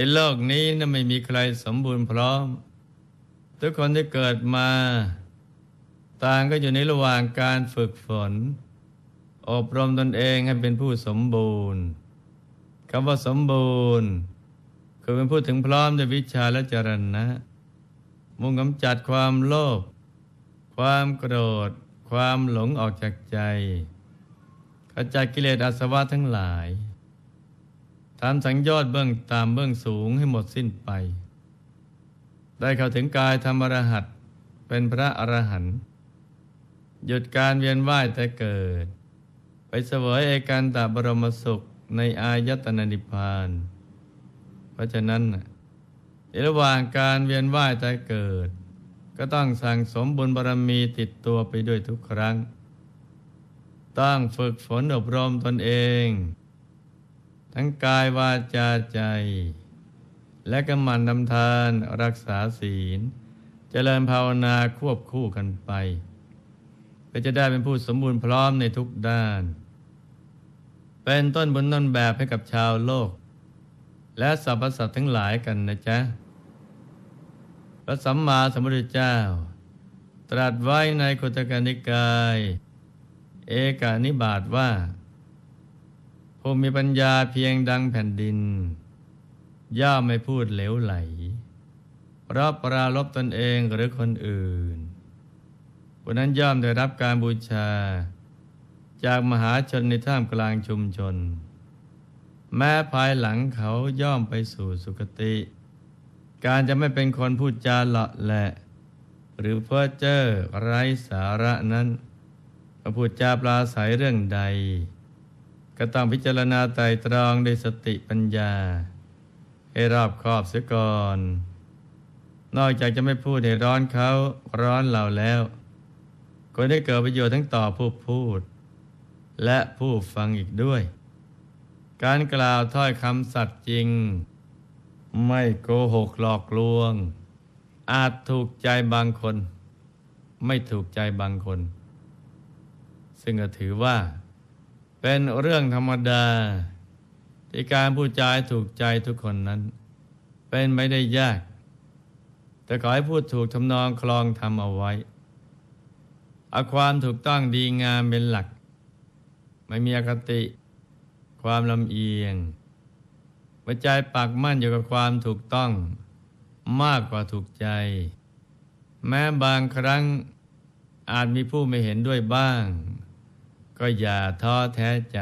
ในโลกนี้นะไม่มีใครสมบูรณ์พร้อม ทุกคนที่เกิดมา ต่างก็อยู่ในระหว่างการฝึกฝน อบรมตนเองให้เป็นผู้สมบูรณ์คำว่าสมบูรณ์คือเป็นผู้ถึงพร้อมด้วยวิชาและจรณะ มุ่งกำจัดความโลภความโกรธ ความหลงออกจากใจขจัดกิเลสอาสวะทั้งหลาย ทำสังยอดเบื้องตามเบื้องสูงให้หมดสิ้นไป ได้เข้าถึงกายธรรมรหัสเป็นพระอรหันต์หยุดการเวียนว่ายแต่เกิด ไปเสวยเอกันตบรมสุขในอายตนะนิพพาน เพราะฉะนั้นในระหว่างการเวียนว่ายแต่เกิด ก็ต้องสั่งสมบุญบารมีติดตัวไปด้วยทุกครั้ง ต้องฝึกฝนอบรมตนเอง ทั้งกายวาจาใจ และกำมันนำทานรักษาศีล เจริญภาวนาควบคู่กันไปเพื่อจะได้เป็นผู้สมบูรณ์พร้อมในทุกด้าน เป็นต้นบุญต้นแบบให้กับชาวโลก และสรรพสัตว์ทั้งหลายกันนะจ๊ะพระสัมมาสัมพุทธเจ้า ตรัสไว้ในคุตกนิกาย เอกานิบาตว่า ผู้มีปัญญาเพียงดังแผ่นดิน ย่อมไม่พูดเหลวไหลเพราะปราลบตนเองหรือคนอื่นผู้นั้นย่อมได้รับการบูชา จากมหาชนในท่ามกลางชุมชน แม้ภายหลังเขาย่อมไปสู่สุคติ การจะไม่เป็นคนพูดจาเลาะแหละ หรือเพ้อเจ้อไร้สาระนั้นพูดจาปลาใสเรื่องใด ก็ต้องพิจารณาไตรตรองด้วยสติปัญญา ให้รอบคอบเสียก่อน นอกจากจะไม่พูดให้ร้อนเขาร้อนเราแล้วก็ได้เกิดประโยชน์ทั้งต่อผู้พูด และผู้ฟังอีกด้วย การกล่าวถ้อยคำสัตย์จริง ไม่โกหกหลอกลวง อาจถูกใจบางคน ไม่ถูกใจบางคน ซึ่งก็ถือว่า เป็นเรื่องธรรมดา ที่การพูดจาถูกใจทุกคนนั้น เป็นไม่ได้ยาก แต่ขอให้พูดถูกทำนองคลองทำเอาไว้เอาความถูกต้องดีงามเป็นหลัก ไม่มีอคติ ความลำเอียงหัวใจปักมั่นอยู่กับความถูกต้อง มากกว่าถูกใจ แม้บางครั้งอาจมีผู้ไม่เห็นด้วยบ้าง ก็อย่าท้อแท้ใจ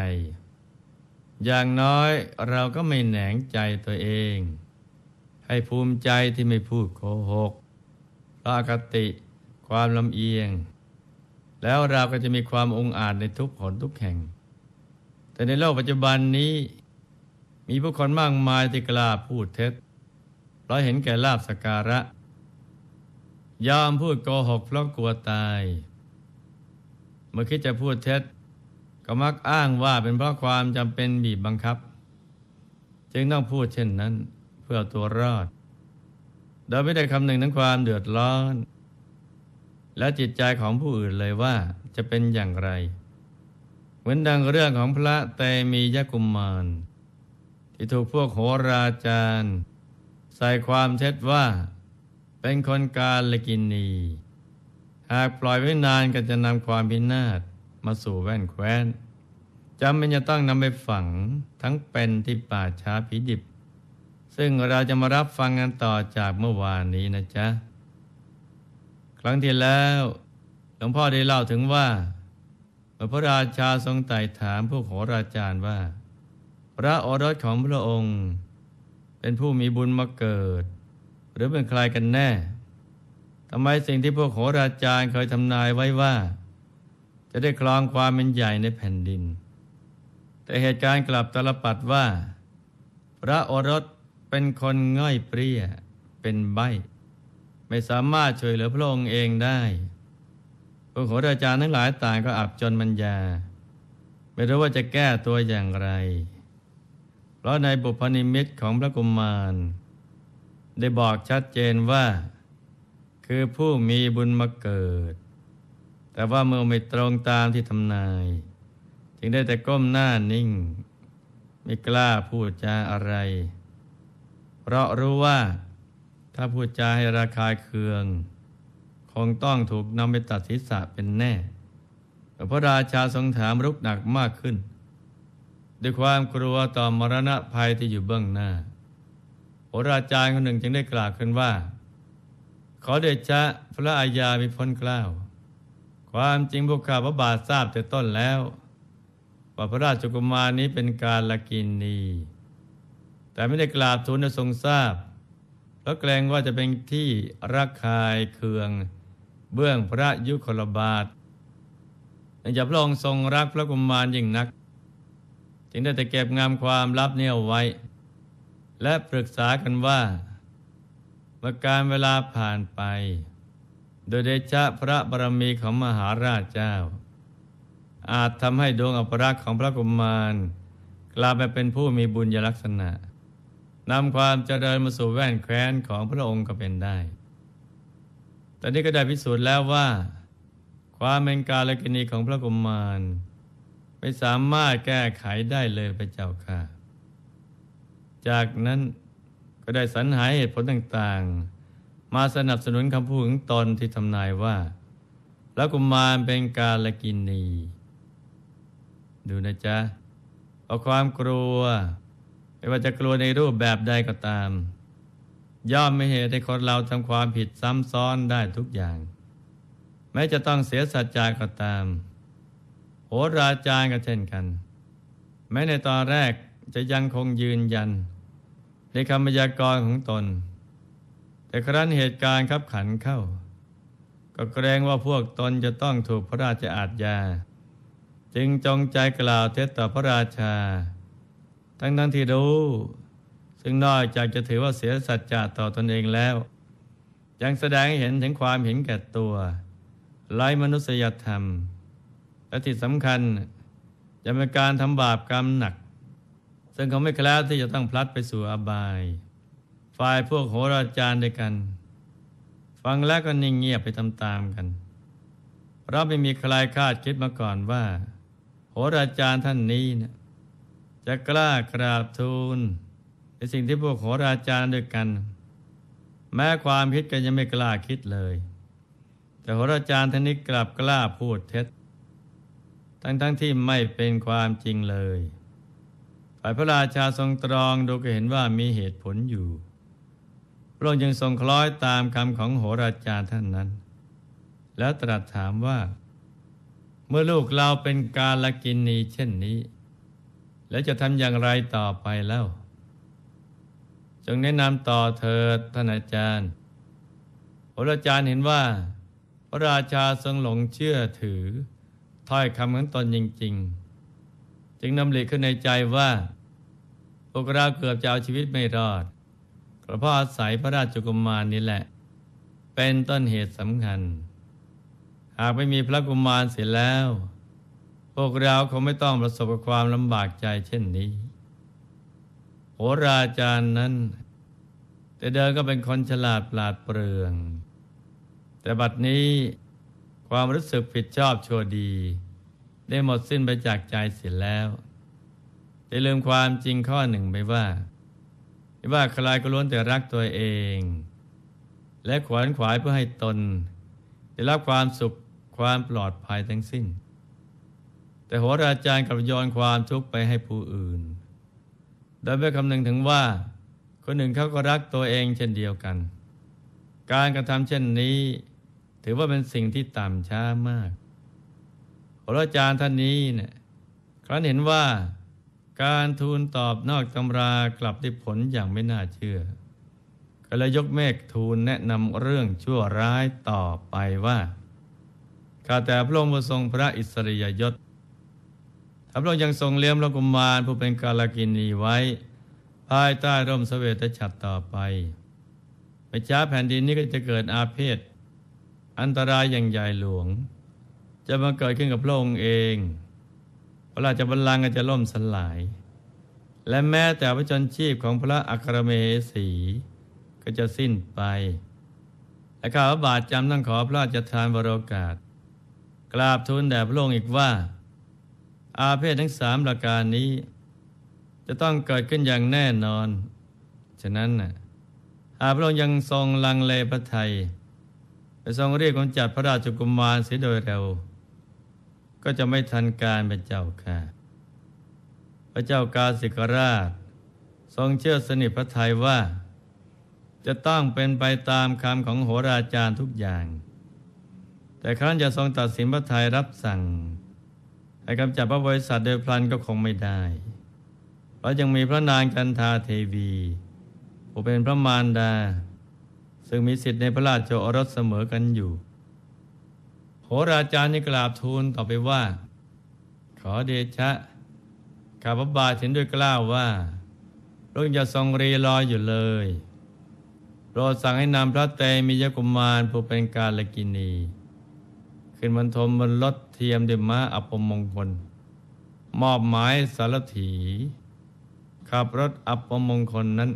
อย่างน้อยเราก็ไม่แหนงใจตัวเอง ให้ภูมิใจที่ไม่พูดโกหกเพราะกติความลำเอียง แล้วเราก็จะมีความองอาจในทุกหนทุกแห่ง แต่ในโลกปัจจุบันนี้ มีผู้คนมากมายที่กล้าพูดเท็จเพราะเห็นแก่ลาบสการะ ยอมพูดโกหกเพราะกลัวตาย เมื่อคิดจะพูดเท็จ ก็มักอ้างว่าเป็นเพราะความจำเป็นบีบบังคับ จึงต้องพูดเช่นนั้นเพื่อตัวรอด โดยไม่ได้คำหนึ่งทั้งความเดือดร้อน และจิตใจของผู้อื่นเลยว่าจะเป็นอย่างไร เหมือนดังเรื่องของพระเตมียกุมมารที่ถูกพวกโหราจารย์ ใส่ความเท็จว่า เป็นคนกาลกินี หากปล่อยไว้นานก็จะนำความพินาศ มาสู่แว่นแคว้นจำเป็นจะต้องนำไปฝังทั้งเป็นที่ป่าช้าผีดิบ ซึ่งเราจะมารับฟังกันต่อจากเมื่อวานนี้นะจ๊ะ ครั้งที่แล้วหลวงพ่อได้เล่าถึงว่าเมื่อพระราชาทรงไต่ถามพวกโหราจารย์ว่า พระโอรสของพระองค์ เป็นผู้มีบุญมาเกิด หรือเป็นใครกันแน่ทำไมสิ่งที่พวกโหราจารย์เคยทำนายไว้ว่า จะได้ครองความเป็นใหญ่ในแผ่นดิน แต่เหตุการณ์กลับตลปัดว่า พระโอรสเป็นคนง่อยเปรี้ย เป็นใบ ไม่สามารถช่วยเหลือพระองค์เองได้พวกโหราจารย์ทั้งหลายต่างก็อับจนมัญญา ไม่รู้ว่าจะแก้ตัวอย่างไร เพราะในบุพนิมิตของพระกุมาร ได้บอกชัดเจนว่า คือผู้มีบุญมาเกิด แต่ว่าเมื่อไม่ตรงตามที่ทำนาย จึงได้แต่ก้มหน้านิ่ง ไม่กล้าพูดจาอะไร เพราะรู้ว่าถ้าพูดจาให้ราคายเคือง คงต้องถูกนำไปตัดศีรษะเป็นแน่พระราชาทรงถามรุกหนักมากขึ้น ด้วยความกลัวต่อมรณะภัยที่อยู่เบื้องหน้าโหราจารย์คนหนึ่งจึงได้กล่าวขึ้นว่า ขอเดชะพระอาญามีพ้นกล้าว ความจริงพวกข้าพระบาททราบแต่ต้นแล้วว่าพระราชกุมารนี้เป็นการละกินนีแต่ไม่ได้กราบทูลทรงทราบ เพราะเกรงว่าจะเป็นที่รักคายเคือง เบื้องพระยุคลบาทเนื่องจากพระองค์ทรงรักพระกุมารยิ่งนัก จึงได้แต่เก็บงามความลับเนี่ยไว้ และปรึกษากันว่า เมื่อการเวลาผ่านไป โดยเดชะพระบารมีของมหาราชเจ้า อาจทำให้ดวงอัปรักษ์ของพระกุมารกลายไปเป็นผู้มีบุญยลักษณะนำความเจริญมาสู่แว่นแคว้นของพระองค์ก็เป็นได้ แต่นี้ก็ได้พิสูจน์แล้วว่า ความเป็นกาลกินีของพระกุมาร ไม่สามารถแก้ไขได้เลยพระเจ้าค่ะ จากนั้นก็ได้สรรหาเหตุผลต่างๆ มาสนับสนุนคำพูดของตนที่ทำนายว่าพระกุมารเป็นกาลกินี ดูนะจ๊ะเอาความกลัว ไม่ว่าจะกลัวในรูปแบบใดก็ตาม ย่อมไม่เหตุให้คนเราทำความผิดซ้ำซ้อนได้ทุกอย่าง แม้จะต้องเสียสัจจาก็ตามโหราจารย์ก็เช่นกัน แม้ในตอนแรกจะยังคงยืนยัน ในคำพยากรณ์ของตน แต่ครั้นเหตุการณ์ขับขันเข้า ก็เกรงว่าพวกตนจะต้องถูกพระราชอาญาจึงจงใจกล่าวเท็จต่อพระราชา ทั้งนั้นที่รู้ ซึ่งนอกจากจะถือว่าเสียสัจจะต่อตอนเองแล้ว ยังแสดงให้เห็นถึงความเห็นแก่ตัวไร้มนุษยธรรม และที่สำคัญจะเป็นการทำบาปกรรมหนัก ซึ่งเขาไม่แคล้วที่จะต้องพลัดไปสู่อบาย ฝ่ายพวกโหราจารย์ด้วยกัน ฟังแล้วก็นิ่งเงียบไปตามๆกันเราไม่มีใครคาดคิดมาก่อนว่า โหราจารย์ท่านนี้นะจะกล้ากราบทูลในสิ่งที่พวกโหราจารย์ด้วยกัน แม้ความคิดกันยังไม่กล้าคิดเลย แต่โหราจารย์ท่านนี้กลับกล้าพูดเท็จ ทั้งๆทที่ไม่เป็นความจริงเลยฝ่ายพระราชาทรงตรองดูก็เห็นว่ามีเหตุผลอยู่ พระองค์จึงทรงคล้อยตามคำของโหราจารย์ท่านนั้น แล้วตรัสถามว่า เมื่อลูกเราเป็นกาลกินนีเช่นนี้ แล้วจะทำอย่างไรต่อไปแล้ว จงแนะนำต่อเธอท่านอาจารย์พราจารย์เห็นว่า พระราชาทรงหลงเชื่อถือ ถ้อยคำของตนจริง ๆ จึงนำหลีกขึ้นในใจว่า พวกเราเกือบจะเอาชีวิตไม่รอด เพราะอาศัยพระราชกุมารนี้แหละ เป็นต้นเหตุสำคัญ หากไม่มีพระกุมารเสียแล้ว พวกเราคงไม่ต้องประสบกับความลำบากใจเช่นนี้โหราจารย์นั้น แต่เดินก็เป็นคนฉลาดปราดเปรื่อง แต่บัดนี้ความรู้สึกผิดชอบชั่วดี ได้หมดสิ้นไปจากใจเสียแล้วได้ลืมความจริงข้อหนึ่งไปว่า ว่าใครก็ล้วนแต่รักตัวเอง และขวนขวายเพื่อให้ตน ได้รับความสุขความปลอดภัยทั้งสิ้น แต่โหราจารย์กับโยนความทุกข์ไปให้ผู้อื่น โดยไม่คำนึงถึงว่า คนหนึ่งเขาก็รักตัวเองเช่นเดียวกัน การกระทำเช่นนี้ ถือว่าเป็นสิ่งที่ต่ำช้ามากโหราจารย์ท่านนี้เนี่ยครั้นเห็นว่า การทูลตอบนอกตำรากลับได้ผลอย่างไม่น่าเชื่อ ก็เลยยกเมฆทูลแนะนำเรื่องชั่วร้ายต่อไปว่าข้าแต่พระองค์ทรงพระอิสริยยศพระองค์ยังทรงเลี้ยงพระกุมารผู้เป็นกาลกินีไว้ ภายใต้ร่มสเสวตฉัตรต่อไปไม่ช้าแผ่นดินนี้ก็จะเกิดอาเพศ อันตรายอย่างใหญ่หลวง จะมาเกิดขึ้นกับพระองค์เอง พระราชบัลลังก์จะล่มสลาย และแม้แต่พระชนชีพของพระอัครเมสีก็จะสิ้นไป และข้าพระบาทจำต้องขอพระราชทานบรโอกาส กราบทูลแด่พระองค์อีกว่า อาเพศทั้งสามประการนี้ จะต้องเกิดขึ้นอย่างแน่นอน ฉะนั้นนะหากพระองค์ยังทรงลังเลพระไทยไปทรงเรียกคนจัดพระราชกุมารเสียโดยเร็ว ก็จะไม่ทันการเป็นเจ้าค่ะ พระเจ้ากาสิกราช ทรงเชื่อสนิทพระไทยว่า จะต้องเป็นไปตามคำของโหราจารย์ทุกอย่าง แต่ครั้นจะทรงตัดสินพระไทยรับสั่งให้กำจัดพระบริษัทโดยพลันก็คงไม่ได้ เพราะยังมีพระนางจันทาเทวีผู้เป็นพระมารดา ซึ่งมีสิทธิ์ในพระราชโอรสเสมอกันอยู่ โหราจารย์นี่กราบทูลต่อไปว่า ขอเดชะข้าพบาทเห็นด้วยกล้าวว่าพระองค์จะทรงรีรออยู่เลยโปรดสั่งให้นำพระเตมียกุมารผู้เป็นกาลกินี ขึ้นบรรทมบนรถเทียมด้วยม้าอัปมงคล มอบหมายสารถีขับรถอัปมงคลนั้น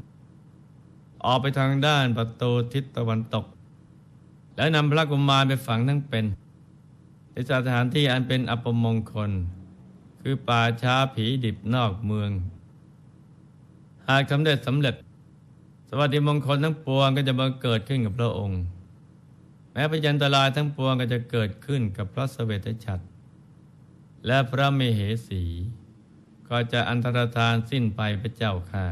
ออกไปทางด้านประตูทิศตะวันตก แล้วนำพระกุมารไปฝังทั้งเป็น ในสถานที่อันเป็นอัปมงคล คือป่าช้าผีดิบนอกเมือง หากทำได้สำเร็จ สวัสดิมงคลทั้งปวงก็จะบังเกิดขึ้นกับพระองค์ แม้พยันตรายทั้งปวงก็จะเกิดขึ้นกับพระสเสวตฉัตรและพระเมเหสี ก็จะอันตรธานสิ้นไปพระเจ้าค่ะ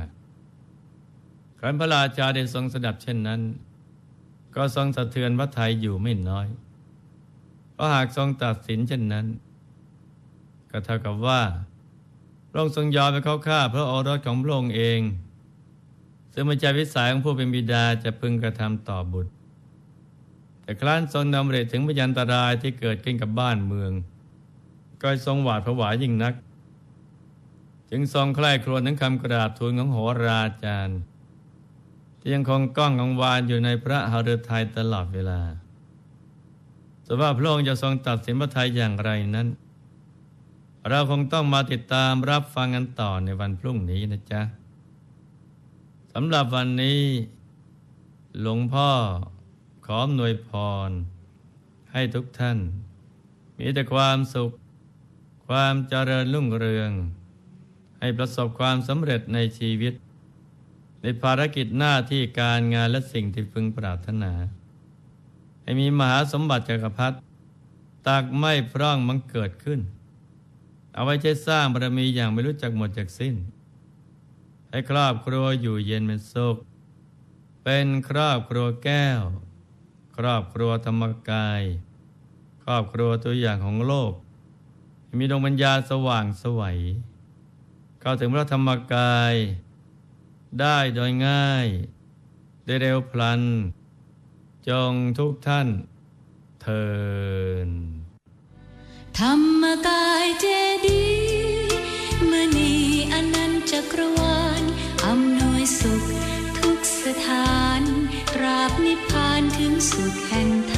ครั้นพระราชาได้ทรงสดับเช่นนั้น ก็ทรงสะเทือนพระทัยอยู่ไม่น้อย เพราะหากทรงตัดสินเช่นนั้น ก็เท่ากับว่า พระองค์ทรงยอมไปเข้าฆ่าพระโอรสของพระองค์เอง ซึ่งมันจะวิสัยของผู้เป็นบิดาจะพึงกระทำต่อบุตร แต่ครั้นทรงนำเรศถึงพยันตรายที่เกิดขึ้นกับบ้านเมือง ก็ทรงหวาดผวายิ่งนัก จึงทรงใคร่ครวญถึงคำกราบทูลของโหราจารย์ที่ยังคงก้องกังวานอยู่ในพระหฤทัยตลอดเวลา ส่ว่าพระองค์จะทรงตัดสินพระทัยอย่างไรนั้น เราคงต้องมาติดตามรับฟังกันต่อในวันพรุ่งนี้นะจ๊ะสำหรับวันนี้ หลวงพ่อขออำนวยพร ให้ทุกท่าน มีแต่ความสุข ความเจริญรุ่งเรือง ให้ประสบความสำเร็จในชีวิต ในภารกิจหน้าที่การงานและสิ่งที่พึงปรารถนา ให้มีมหาสมบัติจักรพรรดิตักไม่พร่องมังเกิดขึ้น เอาไว้ใช้สร้างบารมีอย่างไม่รู้จักหมดจากสิ้น ให้ครอบครัวอยู่เย็นเป็นสุข เป็นครอบครัวแก้ว ครอบครัวธรรมกาย ครอบครัวตัวอย่างของโลก มีดวงปัญญาสว่างสวัยเข้าถึงพระธรรมกาย ได้โดยง่าย ได้เร็วพลัน จงทุกท่านเทินธรรมกายเจดีมณีอนันต์จักรวาลอำนวยสุขทุกสถานตราบนิพพานถึงสุขแห่งธรรม